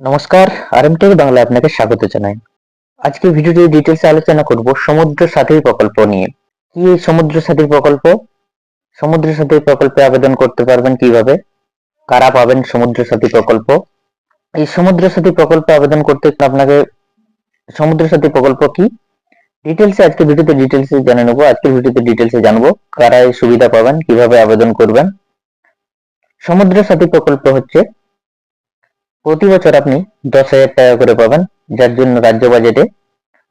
নমস্কার আরএমটেক বাংলা আপনাকে স্বাগত জানাই। আজকে ভিডিওটি ডিটেলসে আলোচনা করব সমুদ্র সাথী প্রকল্প নিয়ে। কি এই সমুদ্র সাথী প্রকল্প? সমুদ্র সাথী প্রকল্পে আবেদন করতে পারবেন কীভাবে? কারা পাবেন সমুদ্র সাথী প্রকল্প? এই সমুদ্র সাথী প্রকল্পে আবেদন করতে আপনাকে সমুদ্র সাথী প্রকল্প কি? ডিটেলসে আজকে ভিডিওতে ডিটেলসে জেনে নেব। আজকের ভিডিওতে ডিটেলসে জানব কারা এই সুবিধা পাবেন, কীভাবে আবেদন করবেন। সমুদ্র সাথী প্রকল্প হচ্ছে প্রতি বছর আপনি দশ হাজার টাকা করে পাবেন, যার জন্য রাজ্য বাজেটে,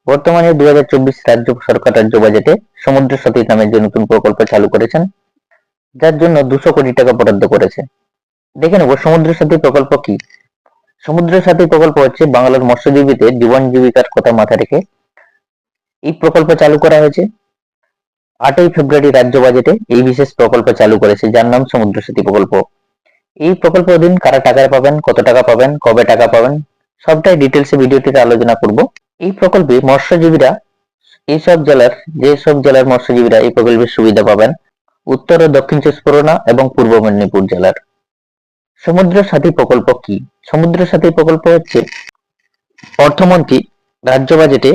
বর্তমানে দুহাজার চব্বিশ রাজ্য সরকার রাজ্য বাজেটে সমুদ্র সাথী নামের যে নতুন প্রকল্প চালু করেছেন, যার জন্য দুশো কোটি টাকা বরাদ্দ করেছে। দেখে নেব, সমুদ্র সাথী প্রকল্প কি? সমুদ্র সাথী প্রকল্প হচ্ছে বাংলার মৎস্যজীবীদের জীবন জীবিকার কথা মাথায় রেখে এই প্রকল্প চালু করা হয়েছে। আটই ফেব্রুয়ারি রাজ্য বাজেটে এই বিশেষ প্রকল্প চালু করেছে, যার নাম সমুদ্র সেতু প্রকল্প। এই প্রকল্প অধীন কারা টাকা পাবেন, কত টাকা পাবেন, কবে টাকা পাবেন, সবটাই ডিটেলসে ভিডিওটিতে আলোচনা করব। এই প্রকল্পে মৎস্যজীবীরা, এইসব জেলার যে সব জেলার মৎস্যজীবীরা এই প্রকল্পের সুবিধা পাবেন, উত্তর ও দক্ষিণ চব্বিশ এবং পূর্ব মেদিনীপুর জেলার। সমুদ্র সাথী প্রকল্প কি? সমুদ্র সাথী প্রকল্প হচ্ছে, অর্থমন্ত্রী রাজ্য বাজেটে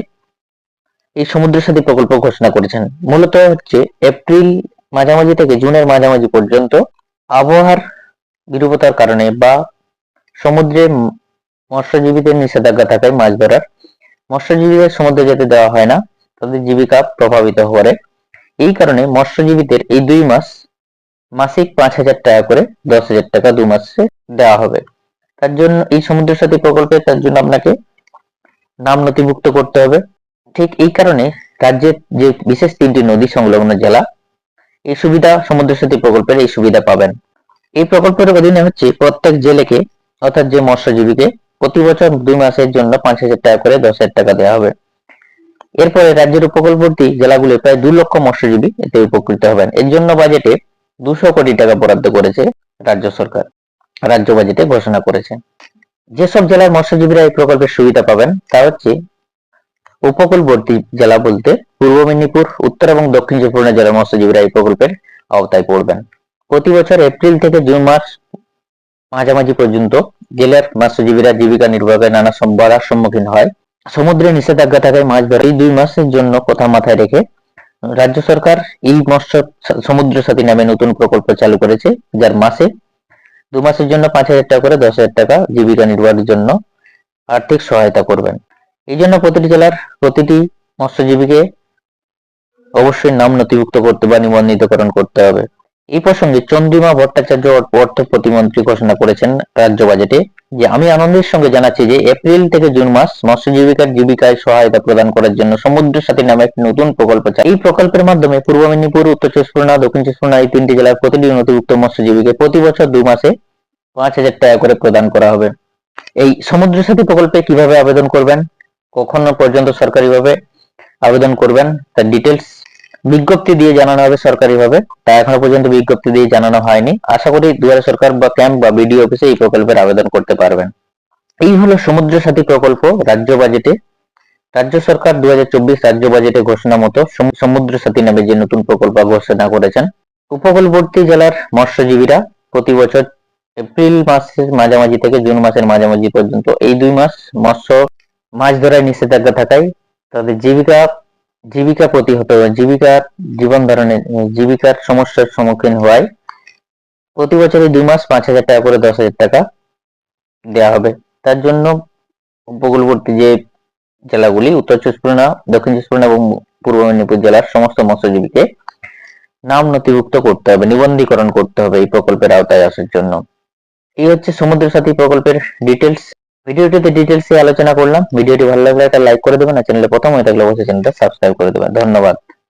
এই সমুদ্র সাথী প্রকল্প ঘোষণা করেছেন। মূলত হচ্ছে এপ্রিল মাঝামাঝি থেকে জুনের মাঝামাঝি পর্যন্ত আবহাওয়ার বিরূপতার কারণে বা সমুদ্রে মৎস্যজীবীদের নিষেধাজ্ঞা থাকায় মাছ ধরার। মৎস্যজীবীদের সমুদ্রে যেতে দেওয়া হয় না, তাদের জীবিকা প্রভাবিত করে। এই কারণে মৎস্যজীবীদের এই দুই মাস মাসিক পাঁচ হাজার টাকা করে, দশ হাজার টাকা দু মাসে দেওয়া হবে। তার জন্য এই সমুদ্র সাথী প্রকল্পে তার জন্য আপনাকে নাম নথিভুক্ত করতে হবে। ঠিক এই কারণে রাজ্যের যে বিশেষ তিনটি নদী সংলগ্ন জেলা, এই সুবিধা সমুদ্র সাথী প্রকল্পের এই সুবিধা পাবেন। এই প্রকল্পের অধীনে হচ্ছে প্রত্যেক জেলেকে, অর্থাৎ যে মৎস্যজীবীকে, প্রতি বছর দুই মাসের জন্য পাঁচ হাজার টাকা করে দশ হাজার টাকা দেওয়া হবে। এরপরে রাজ্যের উপকূলবর্তী জেলাগুলি প্রায় দু লক্ষ মৎস্যজীবী এতে উপকৃত হবেন। এর জন্য বাজেটে দুশো কোটি টাকা বরাদ্দ করেছে রাজ্য সরকার, রাজ্য বাজেটে ঘোষণা করেছে। যেসব জেলার মৎস্যজীবীরা এই প্রকল্পের সুবিধা পাবেন, তা হচ্ছে উপকূলবর্তী জেলা বলতে পূর্ব মেদিনীপুর, উত্তর এবং দক্ষিণ চব্বিশ জেলার মৎস্যজীবীরা এই প্রকল্পের আওতায় পড়বেন। প্রতি বছর এপ্রিল থেকে জুন মাস মাঝামাঝি পর্যন্ত জেলার মৎস্যজীবীরা জীবিকা নির্বাহের নানা বাধার সম্মুখীন হয়। সমুদ্রে নিষেধাজ্ঞা থাকায় মাছ ধরে এই দুই মাসের জন্য কথা মাথায় রেখে রাজ্য সরকার এই মৎস্য সমুদ্র সাথী নামে নতুন প্রকল্প চালু করেছে, যার মাসে দু মাসের জন্য পাঁচ হাজার টাকা করে দশ হাজার টাকা জীবিকা নির্বাহের জন্য আর্থিক সহায়তা করবেন। এই জন্য প্রতিটি জেলার প্রতিটি মৎস্যজীবীকে অবশ্যই নাম নথিভুক্ত করতে বা নিবন্ধিতকরণ করতে হবে। এই প্রসঙ্গে চন্দ্রিমা ভট্টাচার্য অর্থ প্রতিমন্ত্রী ঘোষণা করেছেন রাজ্য বাজেটে, যে আমি আনন্দের সঙ্গে জানাচ্ছি যে এপ্রিল থেকে জুন মাস মৎস্যজীবিকার জীবিকায় সহায়তা প্রদান করার জন্য সমুদ্র সাথী নামে একটি নতুন প্রকল্প এই প্রকল্পের মাধ্যমে পূর্ব মেদিনীপুর, উত্তর চব্বিশ দক্ষিণ চব্বিশ এই তিনটি জেলার প্রতিটি নথিভুক্ত মৎস্যজীবীকে প্রতি বছর দুই মাসে পাঁচ হাজার টাকা করে প্রদান করা হবে। এই সমুদ্র সাথী প্রকল্পে কীভাবে আবেদন করবেন? কখনো পর্যন্ত সরকারিভাবে আবেদন করবেন? তার ডিটেলস বিজ্ঞপ্তি দিয়ে জানানো হবে সরকারিভাবে, তা এখনও পর্যন্ত বিজ্ঞপ্তি দিয়ে জানানো হয়নি। আশা করি দুয়ারে সরকার বা ক্যাম্প বা বিডিও অফিসে এই প্রকল্পের আবেদন করতে পারবেন। এই হলো সমুদ্র সাথী প্রকল্প রাজ্য বাজেটে। রাজ্য সরকার দু রাজ্য বাজেটে ঘোষণা মতো সমুদ্র সাথী নামে যে নতুন প্রকল্প ঘোষণা করেছেন, উপকূলবর্তী জেলার মৎস্যজীবীরা প্রতি বছর এপ্রিল মাসের মাঝামাঝি থেকে জুন মাসের মাঝামাঝি পর্যন্ত এই দুই মাস মৎস্য, মাছ ধরায় নিষেধাজ্ঞা থাকায় তাদের জীবিকা জীবিকা প্রতিহত জীবিকার জীবন ধারণের জীবিকার সমস্যার সম্মুখীন হওয়ায় প্রতি বছরে দুই মাস পাঁচ হাজার টাকা করে দশ হাজার টাকা দেওয়া হবে। তার জন্য উপকূলবর্তী যে জেলাগুলি, উত্তর চব্বিশ দক্ষিণ চব্বিশ এবং পূর্ব মেদিনীপুর জেলার সমস্ত মৎস্যজীবীকে নাম নথিভুক্ত করতে হবে, নিবন্ধীকরণ করতে হবে এই প্রকল্পের আওতায় আসার জন্য। এই হচ্ছে সমুদ্র সাথী প্রকল্পের ডিটেলস ভিডিওটিতে ডিটেলসে আলোচনা করলাম। ভিডিওটি ভালো লাগলে একটা লাইক করে দেবেন আর চ্যানেলে প্রথম হয়ে থাকলে অবশ্যই চ্যানেলটা সাবস্ক্রাইব করে দেবেন। ধন্যবাদ।